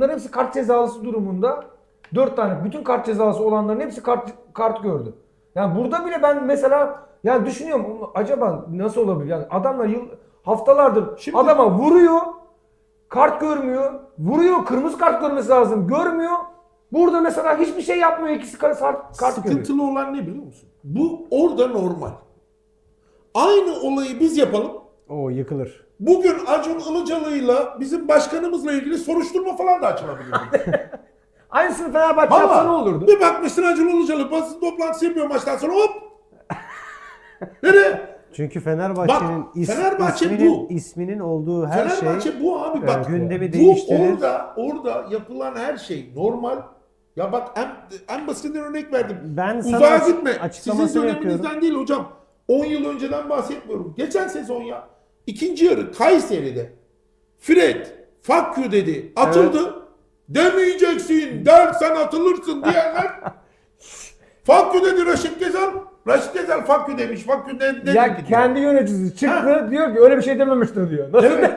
Bunların hepsi kart cezalısı durumunda 4 tane bütün kart cezalısı olanların hepsi kart kart gördü. Yani burada bile ben mesela yani düşünüyorum acaba nasıl olabilir? Yani adamlar yıl haftalardır Şimdi- adama vuruyor. Kart görmüyor. Vuruyor. Kırmızı kart görmesi lazım. Görmüyor. Burada mesela hiçbir şey yapmıyor. İkisi kart, kart görüyor. Sıkıntılı olan ne biliyor musun? Bu orada normal. Aynı olayı biz yapalım. O yıkılır. Bugün Acun Ilıcalı'yla bizim başkanımızla ilgili soruşturma falan da açılabilir. Aynısını Fenerbahçe yapsa ne olurdu? Bir bakmışsın Acun Ilıcalı basın toplantısı yapıyor maçtan sonra hop. Nereye? Çünkü Fenerbahçe'nin Bak, is- Fenerbahçe isminin, bu. isminin olduğu her Fenerbahçe şey bu abi bak. gündemi bu değiştirir. orada orada yapılan her şey normal. Ya bak en, en basitinden örnek verdim. Ben sana Uzağa gitme. Sizin açıklamasını döneminizden yapıyorum. değil hocam. 10 yıl önceden bahsetmiyorum. Geçen sezon ya. İkinci yarı Kayseri'de Fred fuck dedi. Atıldı. Demeyeceksin. Dersen atılırsın diyenler. fuck you dedi Raşit Gezal. Raşit Gezal fuck you demiş. Fuck you ne Ya dedi diyor. kendi yöneticisi çıktı diyor ki öyle bir şey dememiştir diyor. Nasıl Evet.